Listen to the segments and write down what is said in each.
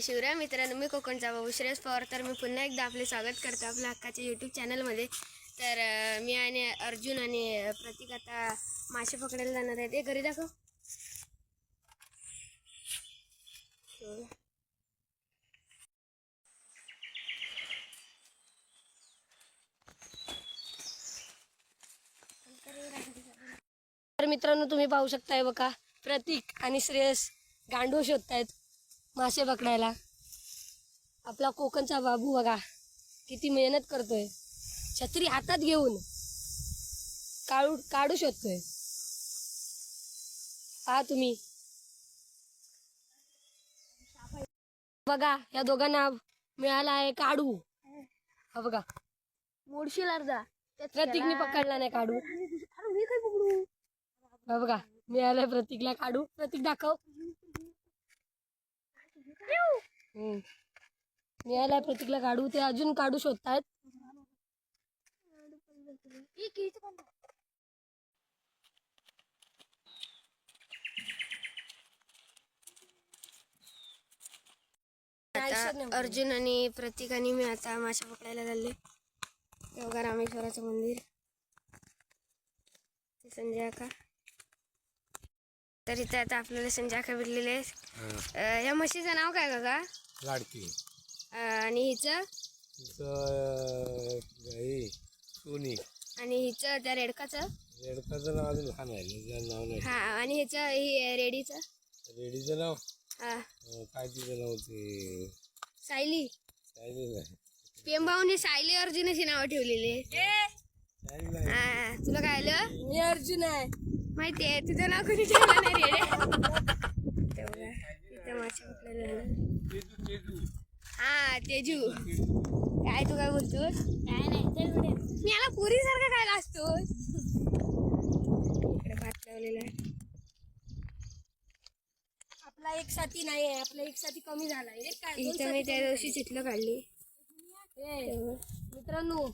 जय शिवराय. मित्रांनो मी कोकणचा भाऊ श्रेयस पवार. तर मी पुन्हा एकदा आपले स्वागत करतो आपल्या हक्काच्या यूट्यूब चॅनलमध्ये तर मी आणि अर्जुन आणि प्रतीक आता मासे पकडायला जाणार आहेत. ते घरी दाखव. तर मित्रांनो तुम्ही पाहू शकताय बघा प्रतीक आणि श्रेयस गांडूळ शोधतायत. मासे पकडायला. आपला कोकणचा बाबू बघा किती मेहनत करतोय. छत्री हातात घेऊन काढू काढू शोधतोय पहा तुम्ही. बघा या दोघांना मिळाला आहे काढू. हा बघा. मोडशील अर्धा. प्रतीकने पकडला नाही काढू. मी काय पकडू? हा बघा मिळालंय प्रतीकला काढू. प्रतीक दाखव. मिळालाय प्रतीकला काढू. ते अजून काढू शोधतायत. आता अर्जुन आणि प्रतीक आणि मी आता माशा पकडायला चालले बघा रामेश्वराचं मंदिर. संजय आका तर इथे आता आपल्याला संजय आका भेटलेले आहेत. या म्हशीचं नाव काय काका? लाडकी. अं, आणि हिचं? सोनी. आणि हिचं त्या रेडकाचं? रेडकाचं नाव अजून लहान आहे नाव नाही. हा आणि ह्याचं ही रेडीचं? रेडीचं नाव? हा. अं, काय तिचं नाव ते? सायली. सायली नाही. पेंबावने सायली अर्जुनाची नावं ठेवलेली हा तुला काय आलं? मी अर्जुन आहे. माहिती आहे तुझं नाव कोणी ठेवलं नाही रे. तेवढं. मासे हा तेजू. काय तू काय बोलतोस? काय नाही मी याला पुरी सारखं खायला असतोस इकडे भात लावलेला आहे. आपला एक साथी नाही आहे आपला एक साथी कमी झाला इथं मी त्या दिवशी चिटलं काढली मित्रांनो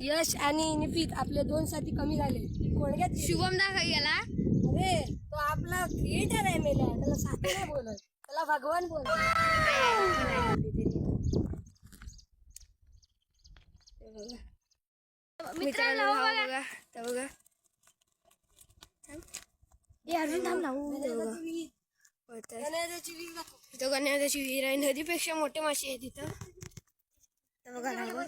यश आणि निपित आपले दोन साथी कमी झाले. कोणग्यात शुभम दाखव गेला अरे तो आपला क्रिएटर आहे मेल्या त्याला साथी नाही बोलत. त्याला भगवान बोलत. मित्रांनो हा बघा. बघा. थांब लावू तिथं गण्याची विहीर. आहे. नदीपेक्षा मोठे मासे आहे तिथं बघा.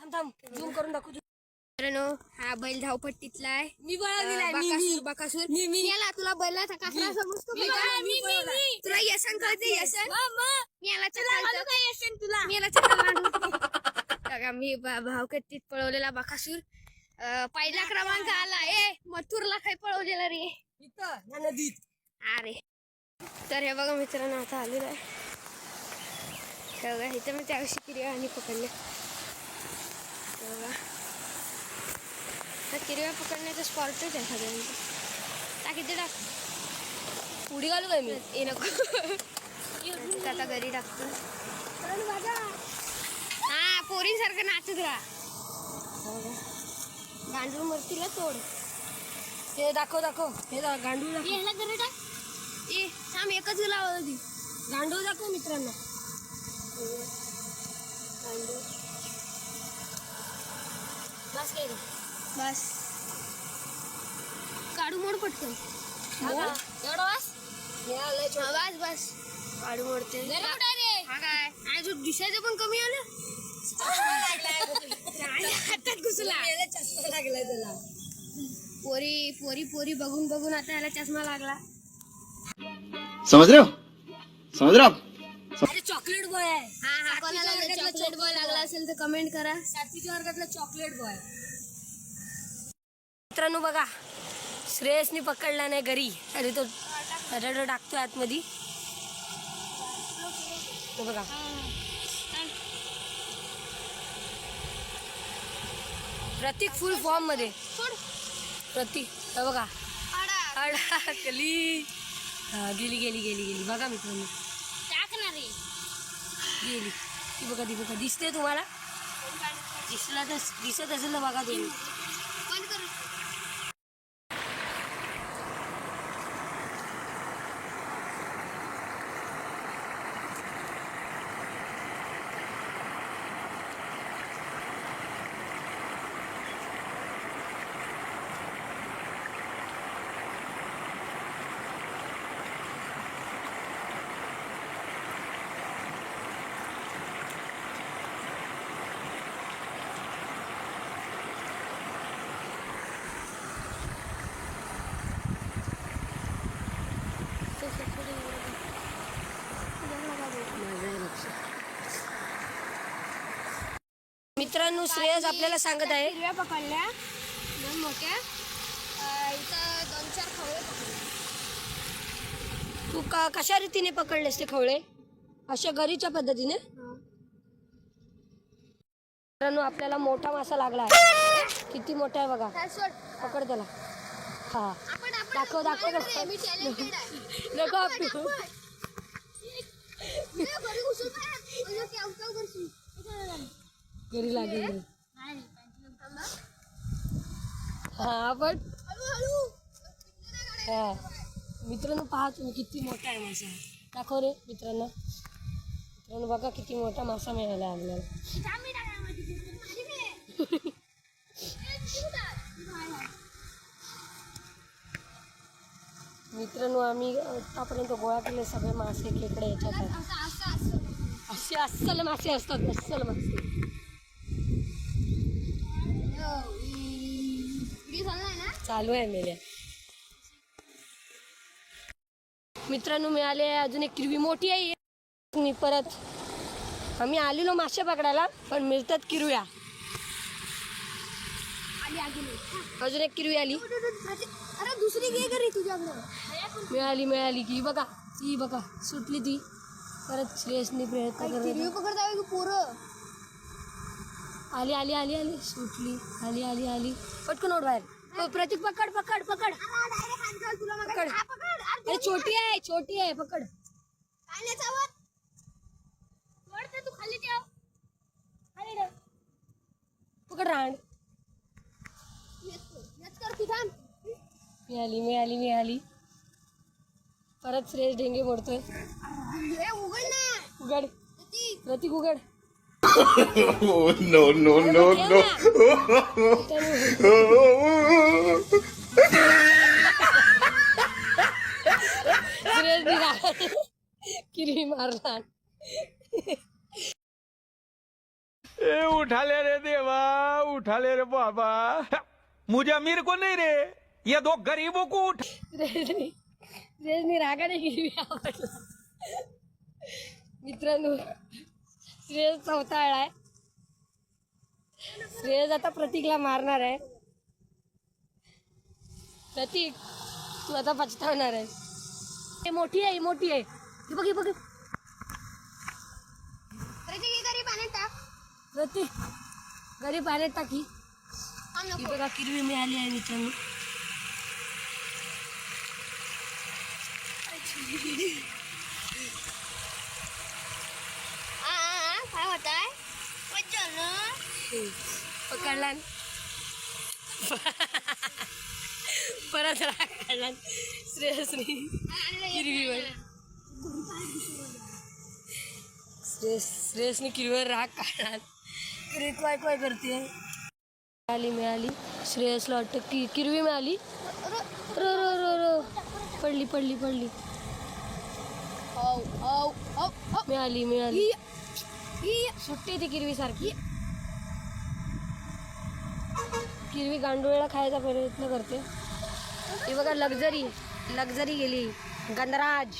थांब थांब. झूम करून दाखवू मित्रांनो हा बैल धावपट्टीतला आहे. मी बकासूर बकासूर. मी याला तुला बैलाचा कासरा समजतो का? तुला यशन कळते यशन? मी याला चक्कर काय यशन तुला? मी याला चक्कर बघा मी पळवलेला बकासूर. अं, पहिला क्रमांक आला. ए मथुरला काय पळवलेला रे? इथं या नदीत. अरे. तर हे बघा मित्रांनो आता आलेलं आहे. हे बघा इथं मी त्याविषयी किरिया आणि पकडले हे बघा हा किरव्या पकडण्याचा स्पॉटच आहे सगळ्यांचा. टाक इथे टाक. उडी घालू काय मी? ये नको. आता घरी टाकतो. हा पोरींसारखं नाचत राहा. गांडूळ मूर्तीला तोड. हे दाखव दाखव. हे दा- गांडूळ दाखव. याला घरी टाक. ए थांब एकच लावा होती गांडूळ दाखव मित्रांनो. गांडूळ. बस काय बस. काढू मोड पटकन एवढं वास? बस बस काढू मोडते. हा काय? आणि जो दिसायचं पण कमी आलं? हातात घुसला. लागलाय त्याला. पोरी पोरी पोरी बघून बघून आता याला चष्मा लागला. समझ रहे हो समझ रहे हो आप अरे चॉकलेट बॉय आहे. हा हा कोणाला चॉकलेट बॉय लागला असेल तर कमेंट करा. सातवीच्या वर्गातला चॉकलेट बॉय मित्रांनो बघा. श्रेयसनी पकडला नाही घरी. अरे तो बटाटो टाकतोय आतमध्ये. बघा. प्रतीक फुल फॉर्ममध्ये. प्रतीक बघा. अडकली. हा गेली गेली गेली गेली. बघा मित्रांनो. टाकणार. गेली. ती बघा ती बघा. दिसते तुम्हाला? दिसला तर दिसत असेल तर बघा तुम्ही. मित्रांनो श्रेयस आपल्याला सांगत आहे. हिरव्या पकडल्या. दोन मोठ्या. अं, इथं दोन चार खवळे पकडले. तू का कशा रीतीने पकडलेस ते खवळे? अशा घरीच्या पद्धतीने? मित्रांनो आपल्याला मोठा मासा लागला आहे. किती मोठा आहे बघा. पकड त्याला. हा. आपण आपण दाखव दाखव माझ्याकडे मी talented आहे. नको. मी घरी घुसून लागेल घरी. लागेल हा आपण हा. मित्रांनो पहा तुम्ही किती मोठा आहे मासा. दाखव रे मित्रांनो. मित्रांनो बघा किती मोठा मासा मिळाला आपल्याला. मित्रांनो आम्ही आतापर्यंत गोळा केले सगळे मासे खेकडे याच्यात. असे अस्सल मासे असतात अस्सल मासे व्हिडिओ चाललाय ना चालू आहे मेल्या मित्रांनो मिळाले अजून एक किरवी मोठी आहे मी परत आम्ही आलेलो मासे पकडायला पण मिळतात किरव्या अजून एक किरवी आली. अरे दुसरी घे घरी तुझ्याकडं. मिळाली मिळाली की. बघा ती बघा सुटली ती. परत श्रेयसनी प्रयत्न पकडता की पोरं? आली आली आली आली. सुटली. आली आली आली. पटकन ओढ बाहेर. प्रतीक पकड पकड पकड. पकड. अरे छोटी आहे छोटी आहे पकड. पकड रांड थांब मिळाली मिळाली मिळाली. परत श्रेयस डेंगे मोडतोय. उघड ना. उघड. प्रतीक उघड. Oh no no no no! ना. श्रेयस मारला ए उठा ले रे देवा उठा ले रे बाबा मुझे अमीर को नहीं रे ये दो गरीबों को उठा रेजनी श्रेयसनी रागाने किरवी आवडला मित्रांनो श्रेयस चौथा आहे. श्रेयस आता प्रतीकला मारणार आहे. प्रतीक तू आता पछतावणार आहे हे मोठी आहे ही मोठी आहे. ही बघ ही बघ. प्रतीक घरी पाण्यात टाकी. ही. बघा किरवी मिळाली आहे मित्रांनो आ, आ, आ, काय होत आहे पकडला परत राग काढला श्रेयसनी किरवीवर श्रेयस श्रेयसनी किरवीवर राग काढला किरवी काय काय करते मिळाली मिळाली श्रेयसला वाटतं की किरवी मिळाली रो रो रो रो पडली पडली पडली मिळाली मिळाली सुट्टी ती किरवी सारखी. किरवी गांडुळेला खायचा प्रयत्न करते. ही बघा लक्झरी लक्झरी गेली. गंधराज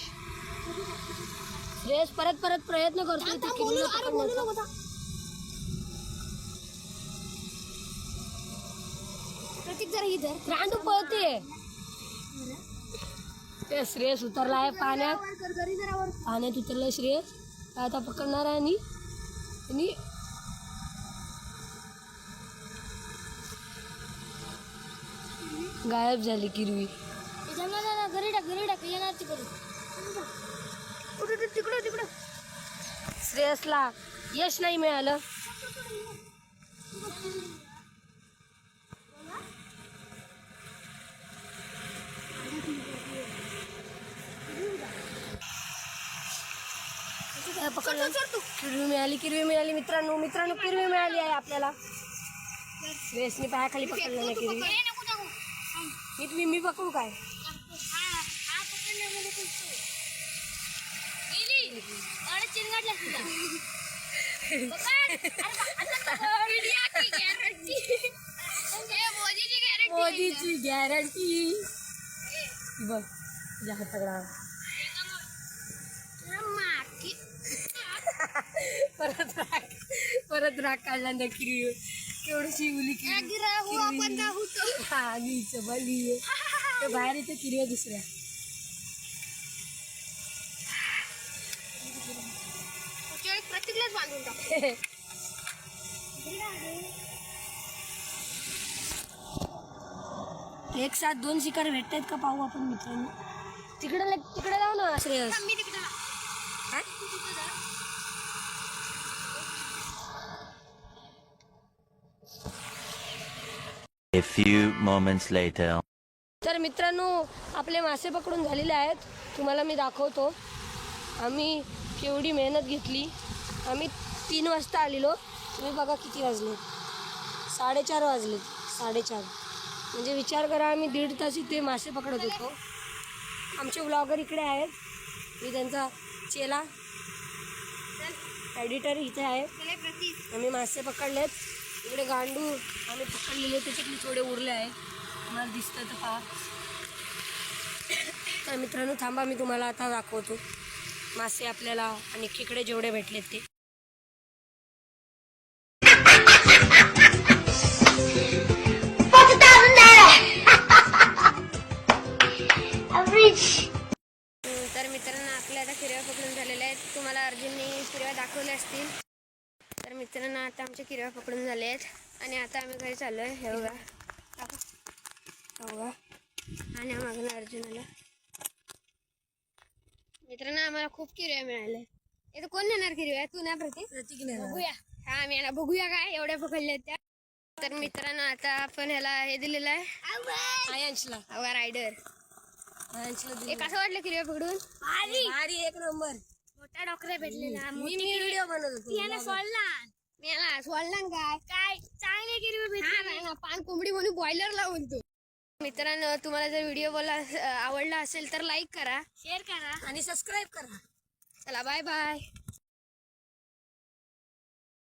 रेस परत परत प्रयत्न करतोय ती किरवीला पकडण्याचा प्रतीक जरा इधर. रांडू पळते. ते श्रेयस उतरला आहे पाण्यात. पाण्यात उतरलाय श्रेयस. काय आता पकडणार आहे आणि गायब झाली किरवी. घरी टाक घरी टाक येणार तिकडे. तिकडं तिकडं. श्रेयसला यश नाही मिळालं. किरवी मिळाली किरवी मिळाली मित्रांनो. मित्रांनो किरवी मिळाली आहे आपल्याला. श्रेयसने पायाखाली पकडलं नाही किरवी. टाकू मी पकडू काय हा हा. हे मोदीची गॅरंटी बघ तुझ्या हाताकडा. परत राग परत राग काढला ना किरी केवढीशी उली राहू आपण राहू हा बली बाहेर येते किरी दुसऱ्या. पुढच्या वेळी प्रत्येकलाच बांधून टाकू. एक साथ दोन शिकार भेटतायत का पाहू आपण मित्रांनो? तिकडे तिकडे जाऊ ना श्रेयस. मी तिकडे A few moments later. तर मित्रांनो आपले मासे पकडून झालेले आहेत. तुम्हाला मी दाखवतो. आम्ही केवढी मेहनत घेतली. आम्ही तीन वाजता आलेलो. तुम्ही बघा किती वाजले. साडेचार वाजले. साडेचार. म्हणजे विचार करा आम्ही दीड तास इथे मासे पकडत होतो. आमचे ब्लॉगर इकडे आहेत. मी त्यांचा चेला. एडिटर इथे आहे. आम्ही मासे पकडलेत. इकडे गांडू आम्ही पकडलेले त्याच्यातले थोडे उरले आहे तुम्हाला दिसतं तर पहा. तर मित्रांनो थांबा मी तुम्हाला आता दाखवतो. मासे आपल्याला आणि खेकडे जेवढे भेटलेत ते. तर मित्रांनो आपल्या आता किरव्या पकडून झालेल्या आहेत. तुम्हाला अर्जुनने किरव्या दाखवल्या असतील. तर मित्रांनो आता आमच्या किरव्या पकडून झाल्या आहेत आणि आता आम्ही घरी चाललो आहे हे बघा. हे आणि मागून अर्जुन आला मित्रांनो आम्हाला खूप किरव्या मिळाल्या इथं कोण नेणार किरव्या तू ना प्रतीक. बघूया. हा आम्ही याला बघूया काय? एवढ्या पकडल्या आहेत त्या. तर मित्रांनो आता आपण ह्याला हे दिलेलं आहे. रायडर कसं वाटलं किरव्या पकडून? एक नंबर. मोठा डॉक्टर भेटलेला. मी मी व्हिडिओ बनवत होतो सोडला मी याला सोडला ना काय काय चांगले गिरवी भेटले. पान कोंबडी म्हणून बॉयलर लावून तो मित्रांनो तुम्हाला जर व्हिडिओ बोला आवडला असेल तर लाईक करा. शेअर करा. आणि सबस्क्राईब करा. चला बाय बाय